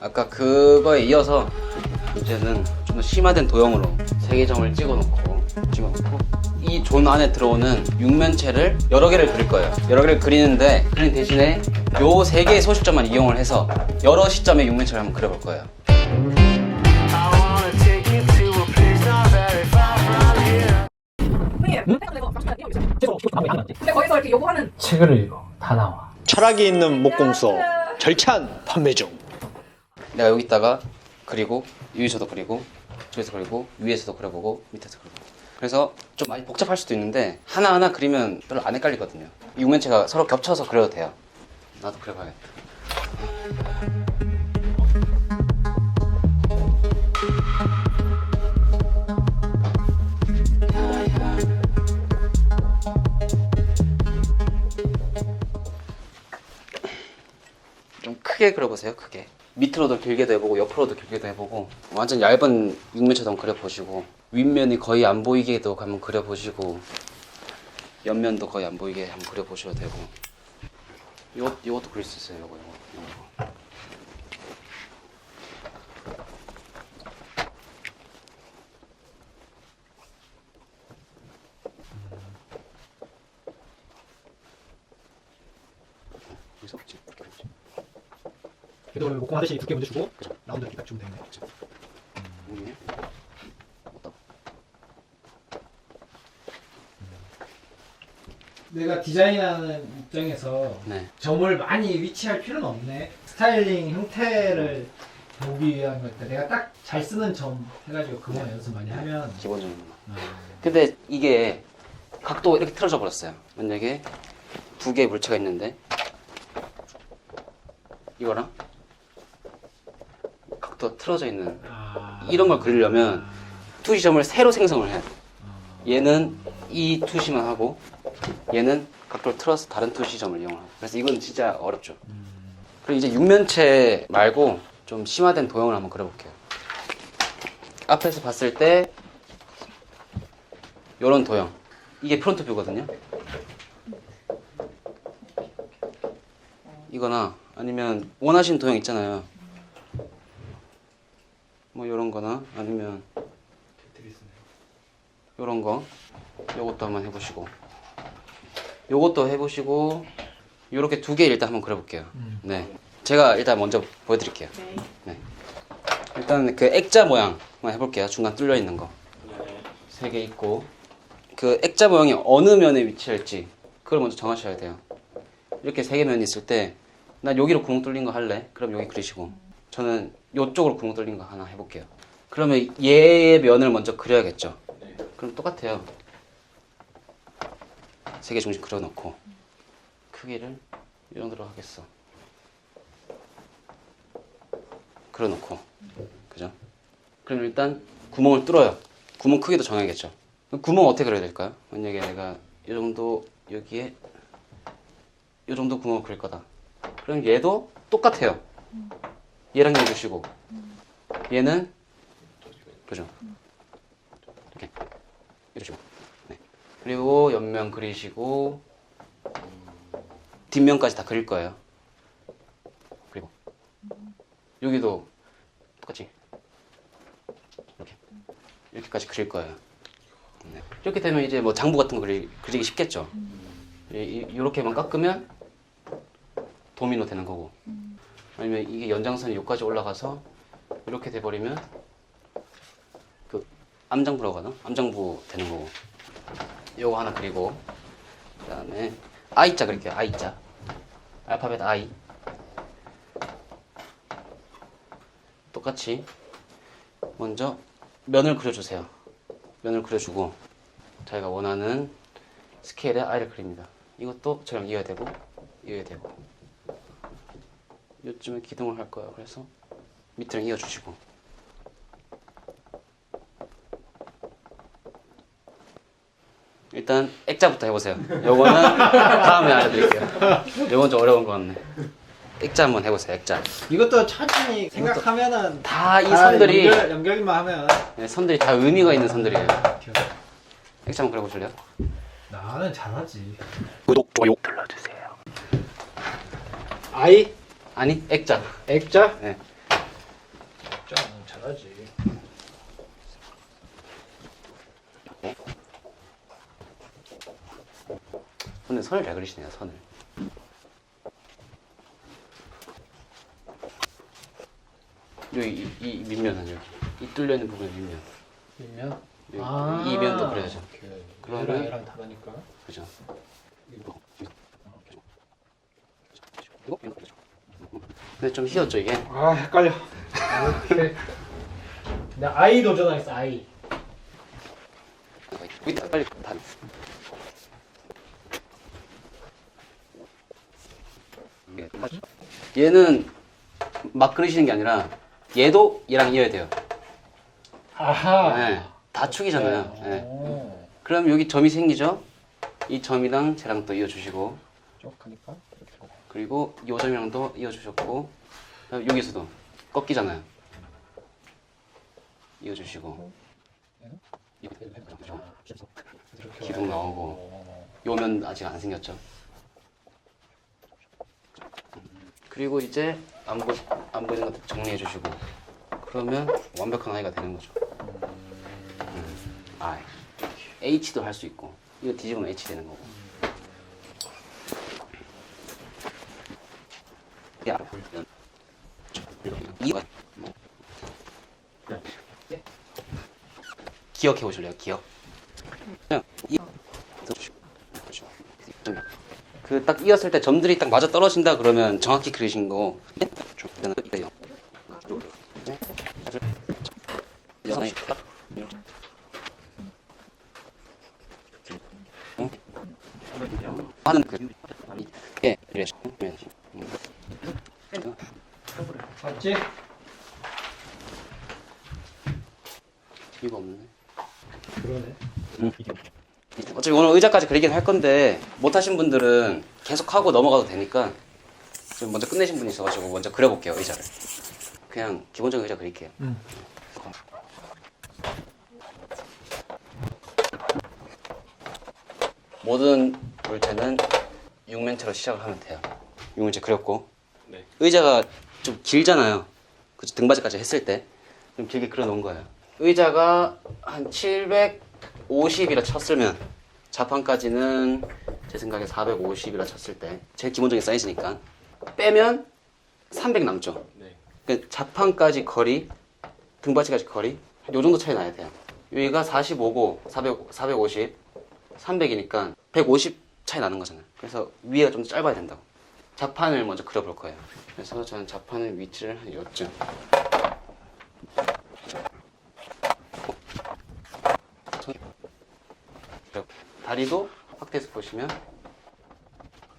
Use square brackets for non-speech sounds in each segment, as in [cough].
아까 그거에 이어서 이제는 좀 더 심화된 도형으로 세계점을 찍어놓고 찍어놓고 이 존 안에 들어오는 육면체를 여러 개를 그릴 거예요. 여러 개를 그리는데 그린 대신에 요 세 개의 소실점만 이용을 해서 여러 시점의 육면체를 한번 그려볼 거예요. 근데 거기서 이렇게 요구하는 책을 읽어 다 나와 철학이 있는 목공소 절찬 판매 중. 내가 여기다가 그리고 여기서도 그리고 저기서 그리고 위에서도 그려보고 밑에서 그리고. 그래서 좀 많이 복잡할 수도 있는데 하나하나 그리면 별로 안 헷갈리거든요. 이 육면체가 서로 겹쳐서 그려도 돼요. 나도 그려봐야겠다. 좀 크게 그려보세요 크게 밑으로도 길게도 해보고 옆으로도 길게도 해보고 완전 얇은 한번 그려보시고 윗면이 거의 안 보이게도 한번 그려보시고 옆면도 거의 안 보이게 한번 그려보셔도 되고. 이것, 이것도 그릴 수 있어요 이거 이거 이거. 여기서 이렇게 그리지. 그래도 목공 하듯이 두께 먼저 주고 라운드 이렇게 딱 주면 되겠네. 여기 어디다 내가 디자인하는 입장에서 네. 점을 많이 위치할 필요는 없네. 스타일링 형태를 보기 위한 거니까 내가 딱 잘 쓰는 점 해가지고 그거만 연습 많이 하면 기본적인 것만. 아, 근데 이게 각도 이렇게 틀어져 버렸어요. 만약에 두 개의 물체가 있는데 이거랑 각도 틀어져 있는 아, 이런 걸 그리려면 투시점을 새로 생성을 해야 돼. 아, 얘는 이 투시만 하고 얘는 각도를 틀어서 다른 투시점을 이용하고 그래서 이건 진짜 어렵죠. 그리고 이제 육면체 말고 좀 심화된 도형을 한번 그려볼게요. 앞에서 봤을 때 이런 도형 이게 프론트 뷰거든요. 이거나 아니면 원하시는 도형 있잖아요. 뭐 이런 거나 아니면 요런 거 요것도 한번 해보시고. 요것도 해보시고 요렇게 두 개 일단 한번 그려볼게요. 음. 네. 제가 일단 먼저 보여드릴게요. 네. 일단 그 액자 모양 한번 해볼게요. 중간 뚫려 있는 거. 세 개 있고. 그 액자 모양이 어느 면에 위치할지 그걸 먼저 정하셔야 돼요. 이렇게 세 개 면이 있을 때 난 여기로 구멍 뚫린 거 할래? 그럼 여기 그리시고 저는 요쪽으로 구멍 뚫린 거 하나 해볼게요 그러면 얘의 면을 먼저 그려야겠죠 그럼 똑같아요. 세 개 중심 그려놓고 크기를 이 정도로 하겠어. 그려놓고 그죠? 그럼 일단 구멍을 뚫어요. 구멍 크기도 정해야겠죠. 구멍 어떻게 그려야 될까요? 만약에 내가 이 정도 여기에 이 정도 구멍을 그릴 거다. 그럼 얘도 똑같아요. 얘랑 얘 주시고. 얘는 그죠? 이렇게. 이러시고. 네. 그리고 옆면 그리시고 뒷면까지 다 그릴 거예요. 그리고 여기도 똑같이 이렇게. 이렇게까지 그릴 거예요. 네. 이렇게 되면 이제 뭐 장부 같은 거 그리, 그리기 쉽겠죠? 이렇게만 깎으면 도미노 되는 거고 아니면 이게 연장선이 여기까지 올라가서 이렇게 돼버리면 그 암장부라고 하나? 암장부 되는 거고. 요거 하나 그리고 그 다음에 I자 그릴게요 I자. 알파벳 I. 똑같이 먼저 면을 그려주세요. 면을 그려주고 자기가 원하는 스케일의 I를 그립니다. 이것도 저랑 이어야 되고 이어야 되고 요쯤에 기둥을 할 거예요 그래서 밑으로 이어주시고 일단 액자부터 해보세요. 요거는 [laughs] 다음에 알려드릴게요. 요건 좀 어려운 것 같네. 액자 한번 해보세요. 액자. 이것도 천천히 생각하면은 다이다 선들이 연결, 연결만 하면 네, 선들이 다 의미가 있는 선들이에요. 액자 한번 그려보실래요? 나는 잘하지 구독 좋아요 눌러주세요. 아이 아니 액자. 액자 네. 봐야지. 근데 선을 잘 그리시네요 선을 여기 이, 이 밑면은 여기 이 뚫려 있는 부분에 밑면 밀면. 여기 이 면도 그려야죠 오케이. 그러면- 얘랑 얘랑 다르니까. 그죠 이거 근데 좀 휘었죠 이게 아 헷갈려. 오케이. 나 아이 도전하겠어 아이. 이따 빨리 다 얘는 막 그리시는 게 아니라 얘도 얘랑 이어야 돼요 아하. 네, 다 축이잖아요 네. 오. 그럼 여기 점이 생기죠 이 점이랑 쟤랑 또 이어주시고 쭉 하니까 이렇게 하고. 그리고 이 점이랑도 이어주셨고 여기서도 꺾이잖아요 이어주시고 기둥 나오고 어. 요면 아직 안 생겼죠. 그리고 이제 안, 보, 안 보이는 것들 정리해 주시고 그러면 완벽한 아이가 되는 거죠. 음. I. H도 할 수 있고 이거 뒤집으면 H 되는 거고. 야, 이거 기억해 보실래요? 기억. 그 딱 이었을 때 점들이 딱 맞아 떨어진다 그러면 정확히 그리신 거. 하는 그 예, 그래. 맞지? 이거 없네. 그러네. 어차피 오늘 의자까지 그리긴 할 건데 못 하신 분들은 계속 하고 넘어가도 되니까 좀 먼저 끝내신 분이 있어가지고 먼저 그려볼게요 의자를 그냥 기본적인 의자 그릴게요 응. 모든 물체는 육면체로 시작을 하면 돼요 육면체 그렸고 네. 의자가 좀 길잖아요. 그죠? 등받이까지 했을 때. 좀 길게 그려 놓은 거예요. 의자가 한 750이라 쳤으면 자판까지는 제 생각에 450이라 쳤을 때. 제일 기본적인 사이즈니까. 빼면 300 남죠. 네. 그 자판까지 거리 등받이까지 거리 요 정도 차이 나야 돼요. 여기가 45고 400, 450 300이니까 150 차이 나는 거잖아요. 그래서 위에가 좀더 짧아야 된다고 자판을 먼저 그려볼 거예요. 그래서 저는 자판의 위치를 한 요쯤. 다리도 확대해서 보시면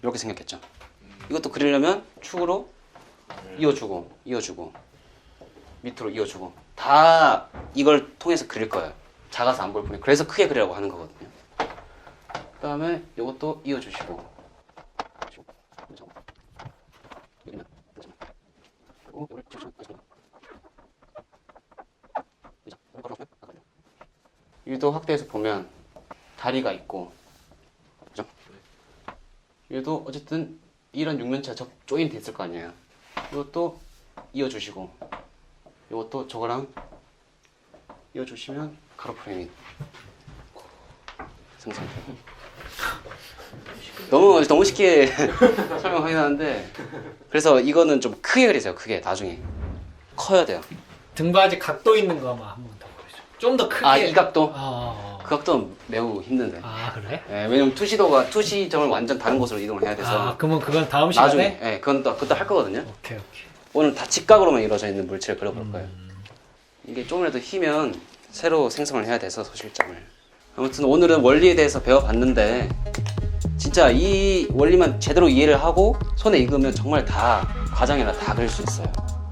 이렇게 생겼겠죠. 이것도 그리려면 축으로 이어주고 이어주고 밑으로 이어주고. 다 이걸 통해서 그릴 거예요. 작아서 안 보일 뿐이 그래서 크게 그리라고 하는 거거든요. 그 다음에 이것도 이어주시고 유도 확대해서 보면 다리가 있고 그죠? 얘도 어쨌든 이런 육면체가 접 조인돼 있을 거 아니에요. 이것도 이어주시고 이것도 저거랑 이어주시면 가로 프레임이 생성되고 [laughs] 너무 너무 쉽게 [laughs] 설명하긴 하는데 그래서 이거는 좀 크게 그리세요. 크게 나중에 커야 돼요. 등받이 각도 있는 거 한번 한번 더 보여줘. 좀 더 크게. 아 이 각도 아, 아, 그 각도는 매우 힘든데. 아. 아, 그래? 예, 왜냐면 투시도가 투시점을 완전 다른 곳으로 이동을 해야 돼서 아 그러면 그건 다음 시간에. 나중에 예, 그건 또 그것도 할 거거든요. 오케이 오케이. 오늘 다 직각으로만 이루어져 있는 물체를 그려볼 음. 거예요. 이게 조금이라도 휘면 새로 생성을 해야 돼서 소실점을. 아무튼 오늘은 원리에 대해서 배워봤는데 진짜 이 원리만 제대로 이해를 하고 손에 익으면 정말 다 과정이라. 다 그릴 수 있어요.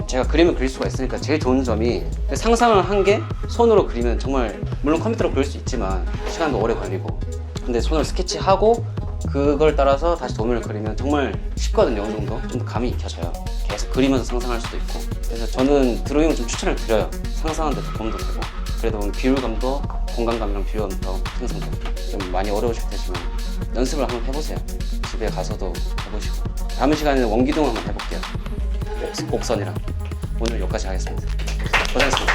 제가 그림을 그릴 수가 있으니까 제일 좋은 점이 상상을 한 게 손으로 그리면 정말 물론 컴퓨터로 그릴 수 있지만 시간도 오래 걸리고 근데 손으로 스케치하고 그걸 따라서 다시 도면을 그리면 정말 쉽거든요 어느 정도. 좀더 감이 익혀져요. 계속 그리면서 상상할 수도 있고. 그래서 저는 드로잉을 좀 추천을 드려요. 상상하는 데 도움도 되고. 그래도 비율감도 공간감이랑 비율감도 생성되고 좀 많이 어려우실 테지만 연습을 한번 해보세요. 집에 가서도 해보시고 다음 시간에는 원기둥 한번 해볼게요 곡- 곡선이랑 오늘 여기까지 하겠습니다. 고생했습니다.